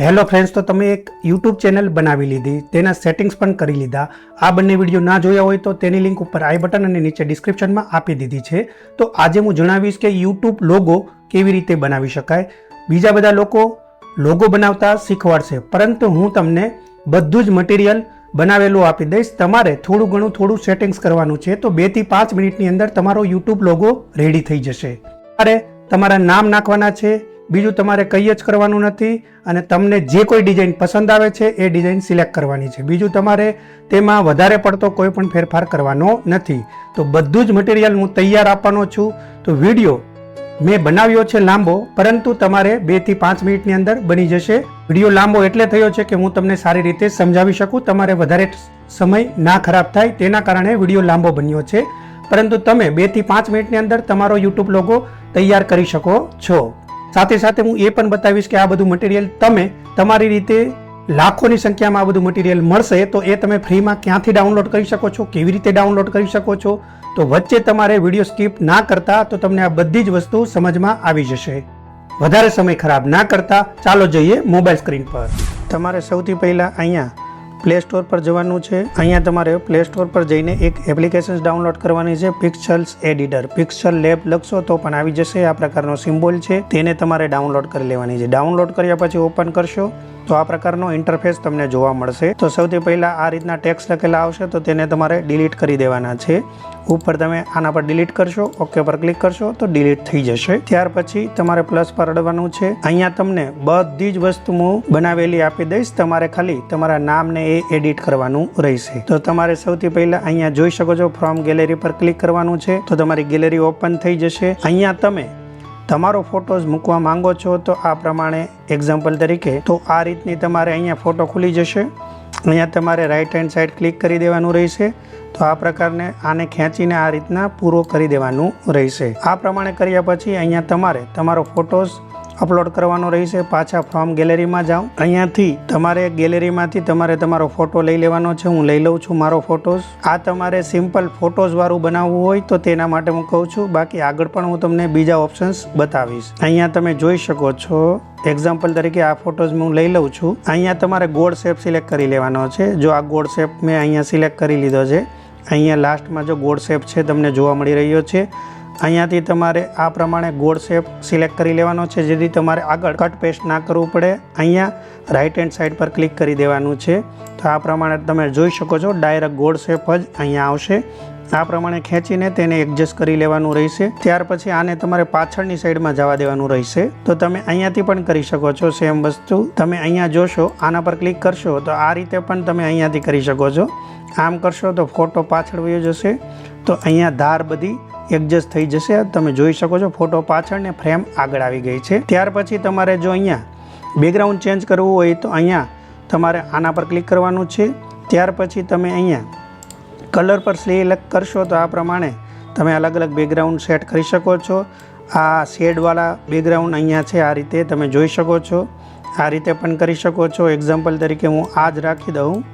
Hello friends, તો તમે એક યુટ્યુબ ચેનલ બનાવી લીધી, તેના સેટિંગ્સ પણ કરી લીધા. આ બંને વીડિયો ના જોયા હોય તો તેની લિંક ઉપર આઈ બટન અને નીચે ડિસ્ક્રિપ્શનમાં આપી દીધી છે. તો આજે હું જણાવીશ કે યુટ્યુબ લોગો કેવી રીતે બનાવી શકાય. બીજા બધા લોકો લોગો બનાવતા શીખવાડશે, પરંતુ હું તમને બધું જ મટીરિયલ બનાવેલું આપી દઈશ. તમારે થોડું ઘણું થોડું સેટિંગ્સ કરવાનું છે, તો બેથી પાંચ મિનિટની અંદર તમારો યુટ્યુબ લોગો રેડી થઈ જશે. તમારે તમારા નામ નાખવાના છે બીજું તમારે કંઈ જ કરવાનું નથી અને તમને જે કોઈ ડિઝાઇન પસંદ આવે છે એ ડિઝાઇન સિલેક્ટ કરવાની છે. બીજું તમારે તેમાં વધારે પડતો કોઈ પણ ફેરફાર કરવાનો નથી. તો બધું જ મટીરિયલ હું તૈયાર આપવાનો છું. તો વીડિયો મેં બનાવ્યો છે લાંબો, પરંતુ તમારે બેથી પાંચ મિનિટની અંદર બની જશે. વીડિયો લાંબો એટલે થયો છે કે હું તમને સારી રીતે સમજાવી શકું. તમારે વધારે સમય ના ખરાબ થાય તેના કારણે વીડિયો લાંબો બન્યો છે. પરંતુ તમે બેથી પાંચ મિનિટની અંદર તમારો યુટ્યુબ લોગો તૈયાર કરી શકો છો. સાથે સાથે હું એ પણ બતાવીશ કે આ બધું મટીરિયલ તમે તમારી રીતે લાખોની સંખ્યામાં આ બધું મટીરિયલ મળશે, તો એ તમે ફ્રીમાં ક્યાંથી ડાઉનલોડ કરી શકો છો, કેવી રીતે ડાઉનલોડ કરી શકો છો? તો વચ્ચે તમારે વીડિયો સ્કીપ ના કરતા તો તમને આ બધી જ વસ્તુ સમજમાં આવી જશે. વધારે સમય ખરાબ ના કરતા ચાલો જઈએ મોબાઈલ સ્ક્રીન પર. તમારે સૌથી પહેલાં અહીંયા પ્લે સ્ટોર પર જવાનું છે. અહીંયા તમારે પ્લે સ્ટોર પર જઈને એક એપ્લિકેશન ડાઉનલોડ કરવાની છે પિક્સલ્સ એડિટર પિક્સલ લેબ લખશો તો પણ આવી જશે. આ પ્રકારનો સિમ્બોલ છે. તેને તમારે ડાઉનલોડ કરી લેવાની છે. ડાઉનલોડ કર્યા પછી ઓપન કરશો. તો આ પ્રકારનો ઇન્ટરફેસ તમને જોવા મળશે. તો સૌથી પહેલાં આ રીતના ટેક્સ લખેલા આવશે, તો તેને તમારે ડિલીટ કરી દેવાના છે. ઉપર તમે આના પર ડિલીટ કરશો ઓકે પર ક્લિક કરશો, તો ડિલીટ થઈ જશે. ત્યાર પછી તમારે પ્લસ પર અડવાનું છે. અહીંયા તમને બધી જ વસ્તુ હું બનાવેલી આપી દઈશ. તમારે ખાલી તમારા નામને એ એડિટ કરવાનું રહેશે. તો તમારે સૌથી પહેલાં અહીંયા જોઈ શકો છો ફ્રોમ ગેલેરી પર ક્લિક કરવાનું છે. તો તમારી ગેલેરી ઓપન થઈ જશે. અહીંયા તમે તમારો ફોટોઝ મૂકવા માંગો છો તો આ પ્રમાણે એક્ઝામ્પલ તરીકે તો આ રીતની તમારે અહીંયા ફોટો ખુલી જશે. અહીંયા તમારે રાઈટ હેન્ડ સાઈડ ક્લિક કરી દેવાનું રહેશે. તો આ પ્રકારને આને ખેંચીને આ રીતના પૂરો કરી દેવાનું રહેશે. આ પ્રમાણે કર્યા પછી અહીંયા તમારે તમારો ફોટોઝ અપલોડ કરવાનો રહેશે, પાછા ફ્રોમ ગેલેરીમાં જાઓ. અહીંયાથી તમારે ગેલેરીમાંથી તમારે તમારો ફોટો લઈ લેવાનો છે, હું લઈ લઉં છું મારો ફોટોઝ. આ તમારે સિમ્પલ ફોટોઝ વાળું બનાવવું હોય તો તેના માટે હું કહું છું, બાકી આગળ પણ હું તમને બીજા ઓપ્શન્સ બતાવીશ. અહીંયા તમે જોઈ શકો છો એક્ઝામ્પલ તરીકે આ ફોટોઝ હું લઈ લઉં છું. અહીંયા તમારે ગોળ શેપ સિલેક્ટ કરી લેવાનો છે. જો આ ગોળ શેપ મેં અહીંયા સિલેક્ટ કરી લીધો છે, અહીંયા લાસ્ટમાં જો ગોળ શેપ છે, તમને જોવા મળી રહ્યો છે. અહીંયાથી તમારે આ પ્રમાણે ગોળ શેપ સિલેક્ટ કરી લેવાનો છે, જેથી તમારે આગળ કટ પેસ્ટ ના કરવું પડે. અહીંયા રાઇટ હેન્ડ સાઈડ પર ક્લિક કરી દેવાનું છે. તો આ પ્રમાણે તમે જોઈ શકો છો ડાયરેક્ટ ગોળ શેપ જ અહીંયા આવશે. આ પ્રમાણે ખેંચીને તેને એડજસ્ટ કરી લેવાનું રહેશે. ત્યાર પછી આને તમારે પાછળની સાઈડમાં જવા દેવાનું રહેશે. તો તમે અહીંયાથી પણ કરી શકો છો સેમ વસ્તુ. તમે અહીંયા જોશો, આના પર ક્લિક કરશો, તો આ રીતે પણ તમે અહીંયાથી કરી શકો છો. આમ કરશો તો ફોટો પાછળ વયો જશે. તો અહીંયા ધાર બધી એડજસ્ટ થઈ જશે. તમે જોઈ શકો છો ફોટો પાછળ ને ફ્રેમ આગળ આવી ગઈ છે. ત્યાર પછી તમારે જો અહીંયા બેકગ્રાઉન્ડ ચેન્જ કરવું હોય તો અહીંયા તમારે આના પર ક્લિક કરવાનું છે. ત્યાર પછી તમે અહીંયા કલર પર સિલેક્ટ કરશો તો આ પ્રમાણે તમે અલગ અલગ બેકગ્રાઉન્ડ સેટ કરી શકો છો. આ શેડવાળા બેકગ્રાઉન્ડ અહીંયા છે, આ રીતે તમે જોઈ શકો છો. આ રીતે પણ કરી શકો છો. એક્ઝામ્પલ તરીકે હું આ જ રાખી દઉં.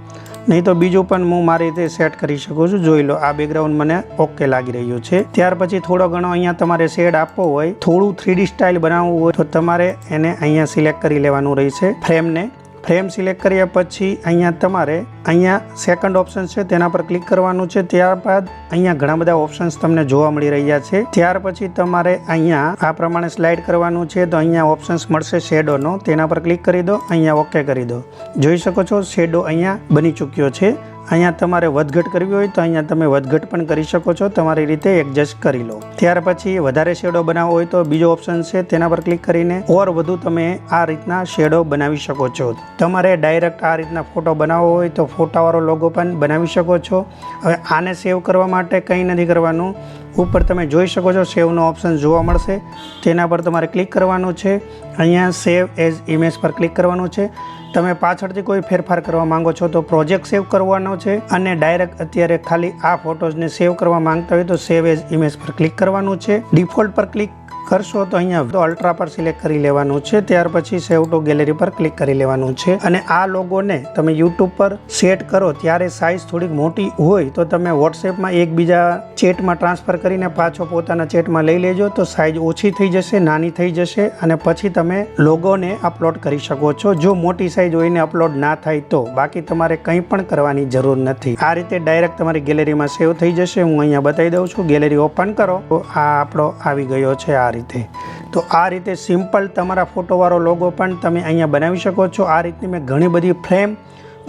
નહીં તો બીજું પણ હું મારી રીતે સેટ કરી શકું છું. જોઈ લો, આ બેકગ્રાઉન્ડ મને ઓકે લાગી રહ્યું છે. ત્યાર પછી થોડો ઘણો અહીંયા તમારે શેડ આપવો હોય, થોડું થ્રીડી સ્ટાઇલ બનાવવું હોય, તો તમારે એને અહીંયા સિલેક્ટ કરી લેવાનું રહેશે. ફ્રેમને ફ્રેમ સિલેક્ટ કર્યા પછી અહીંયા તમારે અહીંયા સેકન્ડ ઓપ્શન છે, તેના પર ક્લિક કરવાનું છે. ત્યારબાદ અહીંયા ઘણા બધા ઓપ્શન્સ તમને જોવા મળી રહ્યા છે. ત્યાર પછી તમારે અહીંયા આ પ્રમાણે સ્લાઇડ કરવાનું છે, તો અહીંયા ઓપ્શન્સ મળશે શેડોનો તેના પર ક્લિક કરી દો, અહીંયા ઓકે કરી દો. જોઈ શકો છો શેડો અહીંયા બની ચૂક્યો છે. અહીંયા તમારે વધઘટ કરવી હોય તો અહીંયા તમે વધઘટ પણ કરી શકો છો. તમારી રીતે એડજસ્ટ કરી લો. ત્યાર પછી વધારે શેડો બનાવવો હોય તો બીજો ઓપ્શન છે તેના પર ક્લિક કરીને ઓર વધુ તમે આ રીતના શેડો બનાવી શકો છો. તમારે ડાયરેક્ટ આ રીતના ફોટો બનાવવો હોય તો ફોટાવાળો લોગો પણ બનાવી શકો છો. હવે આને સેવ કરવા માટે કંઈ નથી કરવાનું. ઉપર તમે જોઈ શકો છો સેવનો ઓપ્શન જોવા મળશે. તેના પર તમારે ક્લિક કરવાનું છે. અહીંયા સેવ એઝ ઇમેજ પર ક્લિક કરવાનું છે. તમે પાછળથી કોઈ ફેરફાર કરવા માંગો છો તો પ્રોજેક્ટ સેવ કરવાનો છે અને ડાયરેક્ટ અત્યારે ખાલી આ ફોટોઝને સેવ કરવા માંગતા હોય તો સેવ એઝ ઇમેજ પર ક્લિક કરવાનું છે. ડિફોલ્ટ પર ક્લિક કરશો તો અહીંયા અલ્ટ્રા પર સિલેક્ટ કરી લેવાનું છે. ત્યાર પછી સેવ ટુ ગેલેરી પર ક્લિક કરી લેવાનું છે. અને આ લોગોને તમે યુટ્યુબ પર સેટ કરો ત્યારે સાઇઝ થોડીક મોટી હોય તો તમે વોટ્સએપમાં એકબીજા ચેટમાં ટ્રાન્સફર કરીને પાછો પોતાના ચેટમાં લઈ લેજો તો સાઇઝ ઓછી થઈ જશે, નાની થઈ જશે અને પછી તમે લોગોને અપલોડ કરી શકો છો. જો મોટી સાઇઝ હોઈને અપલોડ ના થાય તો બાકી તમારે કંઈ પણ કરવાની જરૂર નથી. આ રીતે ડાયરેક્ટ તમારી ગેલેરીમાં સેવ થઈ જશે. હું અહીંયા બતાવી દઉં છું. ગેલેરી ઓપન કરો. તો આ આપણો આવી ગયો છે આ રીતે. તો આ રીતે સિમ્પલ તમારા ફોટોવાળો લોગો પણ તમે અહીંયા બનાવી શકો છો. આ રીતની મેં ઘણી બધી ફ્રેમ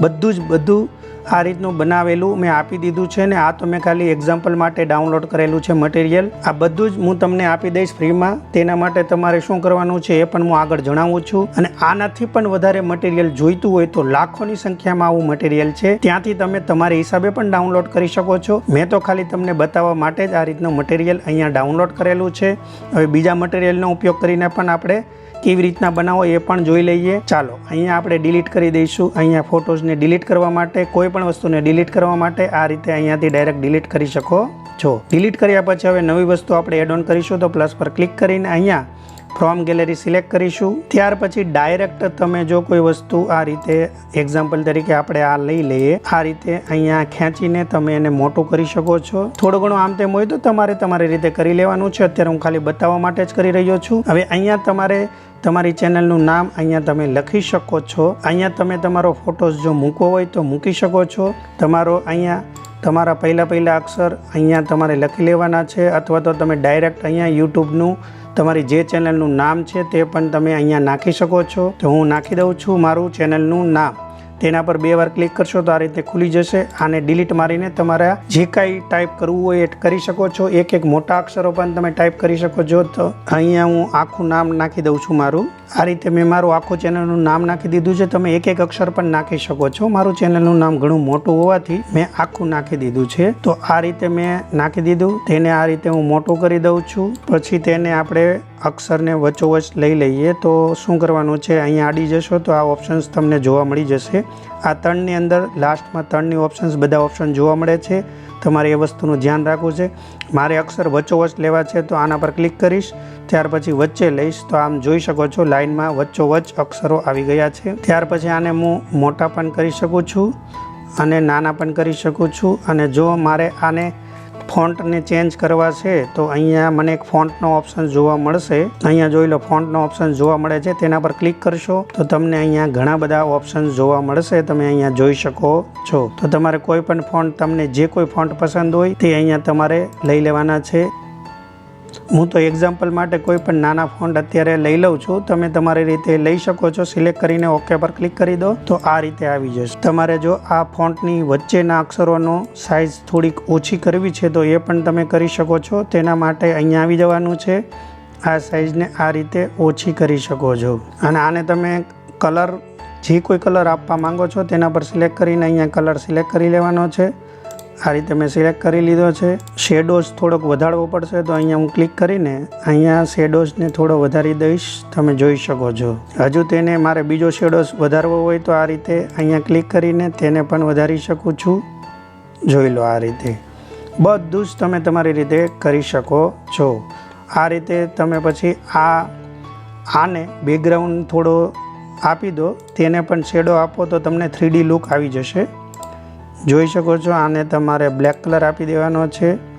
બધું જ બધું આ રીતનું બનાવેલું મેં આપી દીધું છે ને આ તો મેં ખાલી એક્ઝામ્પલ માટે ડાઉનલોડ કરેલું છે મટીરિયલ આ બધું જ હું તમને આપી દઈશ ફ્રીમાં. તેના માટે તમારે શું કરવાનું છે એ પણ હું આગળ જણાવું છું. અને આનાથી પણ વધારે મટીરિયલ જોઈતું હોય તો લાખોની સંખ્યામાં આવું મટીરિયલ છે. ત્યાંથી તમે તમારા હિસાબે પણ ડાઉનલોડ કરી શકો છો. મેં તો ખાલી તમને બતાવવા માટે જ આ રીતનું મટીરિયલ અહીંયા ડાઉનલોડ કરેલું છે. હવે બીજા મટીરિયલનો ઉપયોગ કરીને પણ આપણે કેવી રીતના બનાવો એ પણ જોઈ લઈએ. ચાલો, અહીંયા આપણે ડિલીટ કરી દઈશું. અહીંયા ફોટોઝને ડિલીટ કરવા માટે, કોઈ પણ વસ્તુને ડિલીટ કરવા માટે આ રીતે અહીંયાથી ડાયરેક્ટ ડિલીટ કરી શકો છો. ડિલીટ કર્યા પછી હવે નવી વસ્તુ આપણે એડ ઓન કરીશું, તો પ્લસ પર ક્લિક કરીને અહીંયા ફ્રોમ ગેલેરી સિલેક્ટ કરીશું. ત્યાર પછી ડાયરેક્ટ તમે જો કોઈ વસ્તુ આ રીતે એક્ઝામ્પલ તરીકે આપણે આ લઈ લઈએ, આ રીતે અહીંયા ખેંચીને તમે એને મોટું કરી શકો છો. થોડું ઘણું આમ તેમ હોય તો તમારે તમારી રીતે કરી લેવાનું છે. અત્યારે હું ખાલી બતાવવા માટે જ કરી રહ્યો છું. હવે અહીંયા તમારે તમારી ચેનલનું નામ અહીંયા તમે લખી શકો છો. અહીંયા તમે તમારો ફોટોસ જો મૂકવો હોય તો મૂકી શકો છો. તમારો અહીંયા, તમારા પહેલાં પહેલાં અક્ષર અહીંયા તમારે લખી લેવાના છે. અથવા તો તમે ડાયરેક્ટ અહીંયા યુટ્યુબનું તમારી જે ચેનલનું નામ છે તે પણ તમે અહીંયા નાખી શકો છો. તો હું નાખી દઉં છું મારું ચેનલનું નામ. તેના પર બે વાર ક્લિક કરશો તો આ રીતે ખુલી જશે. આને ડિલીટ મારીને તમારા જે કાંઈ ટાઈપ કરવું હોય એ કરી શકો છો. એક એક મોટા અક્ષરો પણ તમે ટાઈપ કરી શકો છો. તો અહીંયા હું આખું નામ નાખી દઉં છું મારું. આ રીતે મેં મારું આખું ચેનલનું નામ નાખી દીધું છે. તમે એક એક અક્ષર પણ નાખી શકો છો. મારું ચેનલનું નામ ઘણું મોટું હોવાથી મેં આખું નાખી દીધું છે. તો આ રીતે મેં નાખી દીધું. તેને આ રીતે હું મોટું કરી દઉં છું. પછી તેને આપણે અક્ષરને વચ્ચોવચ લઈ લઈએ તો શું કરવાનું છે? અહીંયા આડી જશો તો આ ઓપ્શન્સ તમને જોવા મળી જશે. આ ત્રણની અંદર લાસ્ટમાં ત્રણની ઓપ્શન્સ બધા ઓપ્શન જોવા મળે છે. તમારે એ વસ્તુનું ધ્યાન રાખવું છે. મારે અક્ષર વચ્ચોવચ લેવા છે તો આના પર ક્લિક કરીશ. ત્યાર પછી વચ્ચે લઈશ તો આમ જોઈ શકો છો લાઇનમાં વચ્ચોવચ અક્ષરો આવી ગયા છે. ત્યાર પછી આને હું મોટા પણ કરી શકું છું અને નાના પણ કરી શકું છું અને જો મારે આને ફોન્ટને ચેન્જ કરવા છે, તો અહીંયા મને એક ફોન્ટનો ઓપ્શન જોવા મળશે. અહીંયા જોઈ લો, ફોન્ટનો ઓપ્શન જોવા મળે છે. તેના પર ક્લિક કરશો, તો તમને અહીંયા ઘણા બધા ઓપ્શન જોવા મળશે. તમે અહીંયા જોઈ શકો છો. તો તમારે કોઈ પણ ફોન્ટ, તમને જે કોઈ ફોન્ટ પસંદ હોય, તે અહીંયા તમારે લઈ લેવાના છે. હું તો એક્ઝામ્પલ માટે કોઈ પણ નાના ફોન્ટ અત્યારે લઈ લઉં છું. તમે તમારી રીતે લઈ શકો છો. સિલેક્ટ કરીને ઓકે પર ક્લિક કરી દો તો આ રીતે આવી જશે. તમારે જો આ ફોન્ટની વચ્ચેના અક્ષરોનો સાઇઝ થોડીક ઓછી કરવી છે તો એ પણ તમે કરી શકો છો. તેના માટે અહીંયા આવી જવાનું છે. આ સાઇઝને આ રીતે ઓછી કરી શકો છો. અને આને તમે કલર જે કોઈ કલર આપવા માંગો છો તેના પર સિલેક્ટ કરીને અહીંયા કલર સિલેક્ટ કરી લેવાનો છે. આ રીતે મેં સિલેક્ટ કરી લીધો છે. શેડોઝ થોડોક વધારવો પડશે તો અહીંયા હું ક્લિક કરીને અહીંયા શેડોઝને થોડો વધારી દઈશ. તમે જોઈ શકો છો. હજુ તેને મારે બીજો શેડોઝ વધારવો હોય તો આ રીતે અહીંયા ક્લિક કરીને તેને પણ વધારી શકું છું. જોઈ લો આ રીતે. બધું જ તમે તમારી રીતે કરી શકો છો. આ રીતે તમે પછી આ, આને બેકગ્રાઉન્ડ થોડો આપી દો. તેને પણ શેડો આપો તો તમને થ્રીડી લુક આવી જશે. જોઈ શકો છો, આને તમારે બ્લેક કલર આપી દેવાનો છે.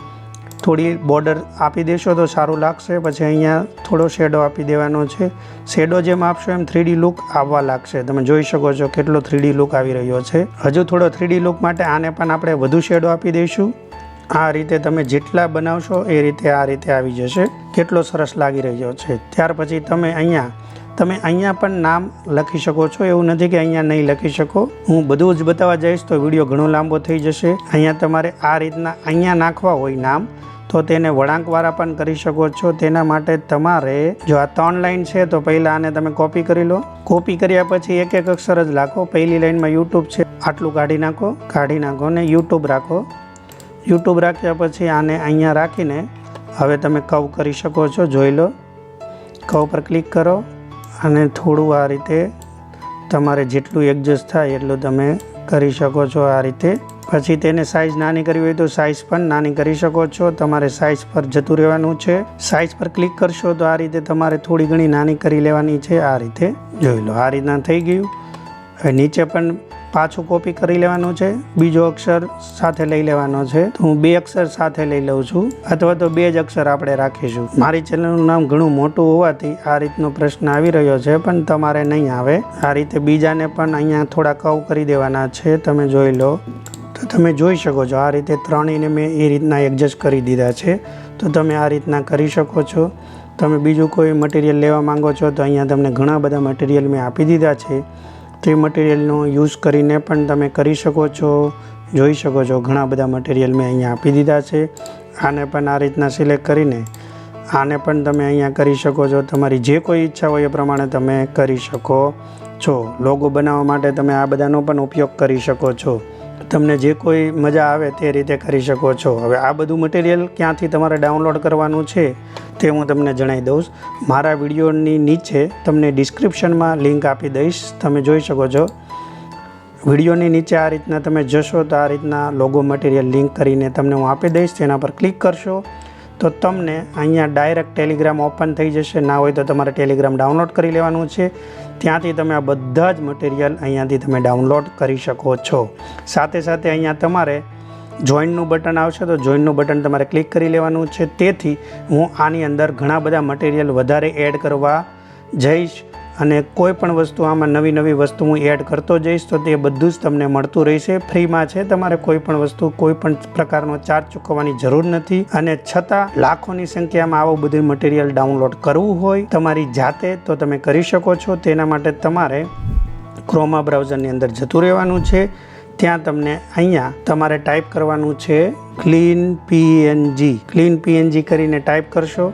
થોડી બોર્ડર આપી દેશો તો સારું લાગશે. પછી અહીંયા થોડો શેડો આપી દેવાનો છે. શેડો જેમ આપશો એમ થ્રીડી લુક આવવા લાગશે. તમે જોઈ શકો છો કેટલો થ્રીડી લુક આવી રહ્યો છે. હજુ થોડો થ્રીડી લુક માટે આને પણ આપણે વધુ શેડો આપી દઈશું. આ રીતે તમે જેટલા બનાવશો એ રીતે આ રીતે આવી જશે. કેટલો સરસ લાગી રહ્યો છે. ત્યાર પછી તમે અહીંયા તમે અહીંયા પણ નામ લખી શકો છો. એવું નથી કે અહીંયા નહીં લખી શકો. હું બધું જ બતાવવા જઈશ તો વીડિયો ઘણો લાંબો થઈ જશે. અહીંયા તમારે આ રીતના અહીંયા નાખવા હોય નામ, તો તેને વળાંકવાળા પણ કરી શકો છો. તેના માટે તમારે જો આ ત્રણ લાઈન છે, તો પહેલાં આને તમે કોપી કરી લો. કોપી કર્યા પછી એક એક અક્ષર જ રાખો પહેલી લાઈનમાં યુટ્યુબ છે, આટલું કાઢી નાખો કાઢી નાખો ને યુટ્યુબ રાખો. યુટ્યુબ રાખ્યા પછી આને અહીંયા રાખીને હવે તમે કવ કરી શકો છો. જોઈ લો. કવ પર ક્લિક કરો. અને થોડું આ રીતે તમારે જેટલું એડજસ્ટ થાય એટલું તમે કરી શકો છો આ રીતે. પછી તેને સાઇઝ નાની કરવી હોય તો સાઇઝ પણ નાની કરી શકો છો. તમારે સાઇઝ પર જતું રહેવાનું છે. સાઇઝ પર ક્લિક કરશો તો આ રીતે તમારે થોડી ઘણી નાની કરી લેવાની છે. આ રીતે જોઈ લો, આ રીતના થઈ ગયું. હવે નીચે પણ પાછું કોપી કરી લેવાનું છે. બીજો અક્ષર સાથે લઈ લેવાનો છે. તો હું બે અક્ષર સાથે લઈ લઉં છું. અથવા તો બે જ અક્ષર આપણે રાખીશું. મારી ચેનલનું નામ ઘણું મોટું હોવાથી આ રીતનો પ્રશ્ન આવી રહ્યો છે, પણ તમારે નહીં આવે. આ રીતે બીજાને પણ અહીંયા થોડા કવ કરી દેવાના છે. તમે જોઈ લો. તો તમે જોઈ શકો છો, આ રીતે ત્રણેયને મેં એ રીતના એડજસ્ટ કરી દીધા છે. તો તમે આ રીતના કરી શકો છો. તમે બીજું કોઈ મટીરિયલ લેવા માંગો છો, તો અહીંયા તમને ઘણા બધા મટીરિયલ મેં આપી દીધા છે. તે મટીરિયલનો યુઝ કરીને પણ તમે કરી શકો છો, જોઈ શકો છો. ઘણા બધા મટીરિયલ મેં અહીંયા આપી દીધા છે. આને પણ આ રીતના સિલેક્ટ કરીને આને પણ તમે અહીંયા કરી શકો છો. તમારી જે કોઈ ઈચ્છા હોય એ પ્રમાણે તમે કરી શકો છો. લોગો બનાવવા માટે તમે આ બધાનો પણ ઉપયોગ કરી શકો છો. તમને જે કોઈ મજા આવે તે રીતે કરી શકો છો. હવે આ બધું મટીરિયલ ક્યાંથી તમારે ડાઉનલોડ કરવાનું છે તે હું તમને જણાવી દઉં મારા વિડીયોની નીચે તમને ડિસ્ક્રિપ્શનમાં લિંક આપી દઈશ. તમે જોઈ શકો છો. વિડીયોની નીચે આ રીતના તમે જશો તો આ રીતના લોગો મટીરિયલ લિંક કરીને તમને હું આપી દઈશ. તેના પર ક્લિક કરશો. તો તમને અહીંયા ડાયરેક્ટ ટેલિગ્રામ ઓપન થઈ જશે. ના હોય તો તમારે ટેલિગ્રામ ડાઉનલોડ કરી લેવાનું છે. ત્યાંથી તમે આ બધા જ મટીરિયલ અહીંયાથી તમે ડાઉનલોડ કરી શકો છો. સાથે સાથે અહીંયા તમારે જોઈનનું બટન આવશે તો જોઈનનું બટન તમારે ક્લિક કરી લેવાનું છે. તેથી હું આની અંદર ઘણા બધા મટીરિયલ વધારે એડ કરવા જઈશ. અને કોઈ પણ વસ્તુ આમાં નવી નવી વસ્તુ હું એડ કરતો જઈશ, તો તે બધું જ તમને મળતું રહેશે. ફ્રીમાં છે તમારે કોઈ પણ વસ્તુ, કોઈ પણ પ્રકારનો ચાર્જ ચૂકવવાની જરૂર નથી. અને છતાં લાખોની સંખ્યામાં આવું બધું મટીરિયલ ડાઉનલોડ કરવું હોય તમારી જાતે, તો તમે કરી શકો છો. તેના માટે તમારે ક્રોમા બ્રાઉઝરની અંદર જતું રહેવાનું છે. ત્યાં તમને અહીંયા તમારે ટાઈપ કરવાનું છે ક્લીન પીએનજી ક્લીન પીએનજી કરીને ટાઈપ કરશો.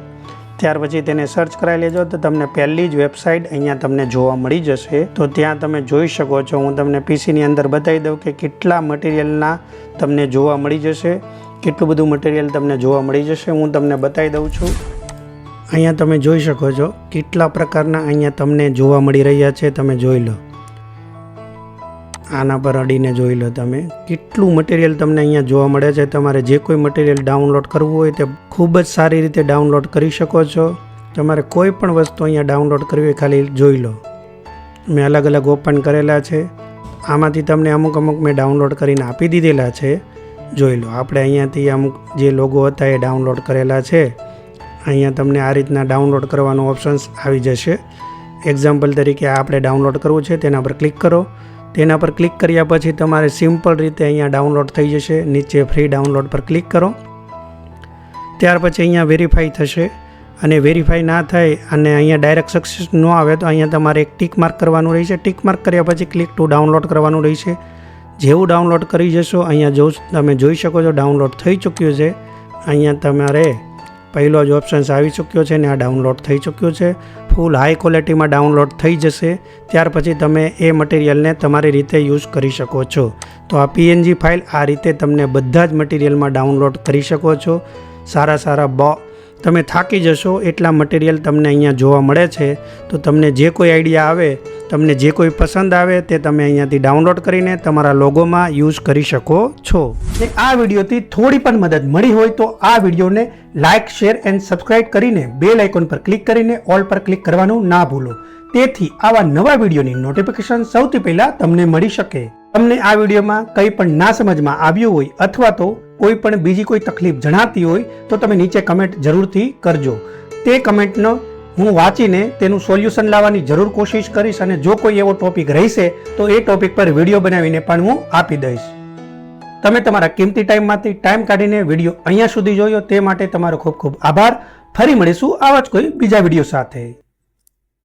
ત્યાર પછી તેને સર્ચ કરાવી લેજો તો તમને પહેલી જ વેબસાઇટ અહીંયા તમને જોવા મળી જશે. તો ત્યાં તમે જોઈ શકો છો, હું તમને પીસીની અંદર બતાવી દઉં કે કેટલા મટીરિયલના તમને જોવા મળી જશે, કેટલું બધું મટીરિયલ તમને જોવા મળી જશે, હું તમને બતાવી દઉં છું. અહીંયા તમે જોઈ શકો છો, કેટલા પ્રકારના અહીંયા તમને જોવા મળી રહ્યા છે, તમે જોઈ લો. આના પર અડીને જોઈ લો તમે. કેટલું મટીરિયલ તમને અહીંયા જોવા મળે છે. તમારે જે કોઈ મટીરિયલ ડાઉનલોડ કરવું હોય તે ખૂબ જ સારી રીતે ડાઉનલોડ કરી શકો છો. તમારે કોઈ પણ વસ્તુ અહીંયા ડાઉનલોડ કરવી હોય ખાલી જોઈ લો. મેં અલગ અલગ ઓપન કરેલા છે. આમાંથી તમને અમુક અમુક મેં ડાઉનલોડ કરીને આપી દીધેલા છે. જોઈ લો, આપણે અહીંયાથી અમુક જે લોગો હતા એ ડાઉનલોડ કરેલા છે. અહીંયા તમને આ રીતના ડાઉનલોડ કરવાનો ઓપ્શન્સ આવી જશે. એક્ઝામ્પલ તરીકે આપણે ડાઉનલોડ કરવું છે, તેના પર ક્લિક કરો. તેના પર ક્લિક કર્યા પછી તમારે સિમ્પલ રીતે અહીંયા ડાઉનલોડ થઈ જશે. નીચે ફ્રી ડાઉનલોડ પર ક્લિક કરો. ત્યાર પછી અહીંયા વેરીફાઈ થશે અને વેરીફાઈ ના થાય અને અહીંયા ડાયરેક્ટ સક્સેસ ન આવે તો અહીંયા તમારે એક ટીક માર્ક કરવાનું રહેશે. ટીક માર્ક કર્યા પછી ક્લિક ટુ ડાઉનલોડ કરવાનું રહેશે. જેવું ડાઉનલોડ કરી જશો, અહીંયા જો તમે જોઈ શકો છો ડાઉનલોડ થઈ ચૂક્યું છે. અહીંયા તમારે પહેલો જ ઓપ્શન્સ આવી ચૂક્યો છે ને આ ડાઉનલોડ થઈ ચૂક્યું છે. ફૂલ હાઈ ક્વોલિટીમાં ડાઉનલોડ થઈ જશે. ત્યાર પછી તમે એ મટીરિયલને તમારી રીતે યુઝ કરી શકો છો. તો આ પીએનજી ફાઇલ આ રીતે તમને બધા જ મટીરિયલમાં ડાઉનલોડ કરી શકો છો. સારા સારા બ તમે થાકી જશો, એટલા મટીરિયલ તમને અહીંયા જોવા મળે છે. તો તમને જે કોઈ આઈડિયા આવે, તમને જે કોઈ પસંદ આવે તે તમે અહીંયાથી ડાઉનલોડ કરીને તમારા લોગોમાં યુઝ કરી શકો છો. ને આ વિડીયોથી થોડી પણ મદદ મળી હોય તો આ વિડીયોને લાઇક શેર એન્ડ સબસ્ક્રાઇબ કરીને બેલ આઇકોન પર ક્લિક કરીને ઓલ પર ક્લિક કરવાનું ના ભૂલો. તેથી આવા નવા વિડીયોની નોટિફિકેશન સૌથી પહેલાં તમને મળી શકે. તમને આ વિડીયોમાં કંઈ પણ ના સમજમાં આવ્યું હોય અથવા તો કોઈ પણ બીજી કોઈ તકલીફ જણાતી હોય તો તમે નીચે કમેન્ટ જરૂરથી કરજો. તે કમેન્ટનો હું વાંચીને તેનું સોલ્યુશન લાવવાની જરૂર કોશિશ કરીશ અને જો કોઈ એવો ટોપિક રહેશે તો એ ટોપિક પર વીડિયો બનાવીને પણ હું આપી દઈશ. તમે તમારા કિંમતી ટાઈમમાંથી ટાઈમ કાઢીને વીડિયો અહીંયા સુધી જોયો તે માટે તમારો ખૂબ ખૂબ આભાર. ફરી મળીશું આવા જ કોઈ બીજા વીડિયો સાથે.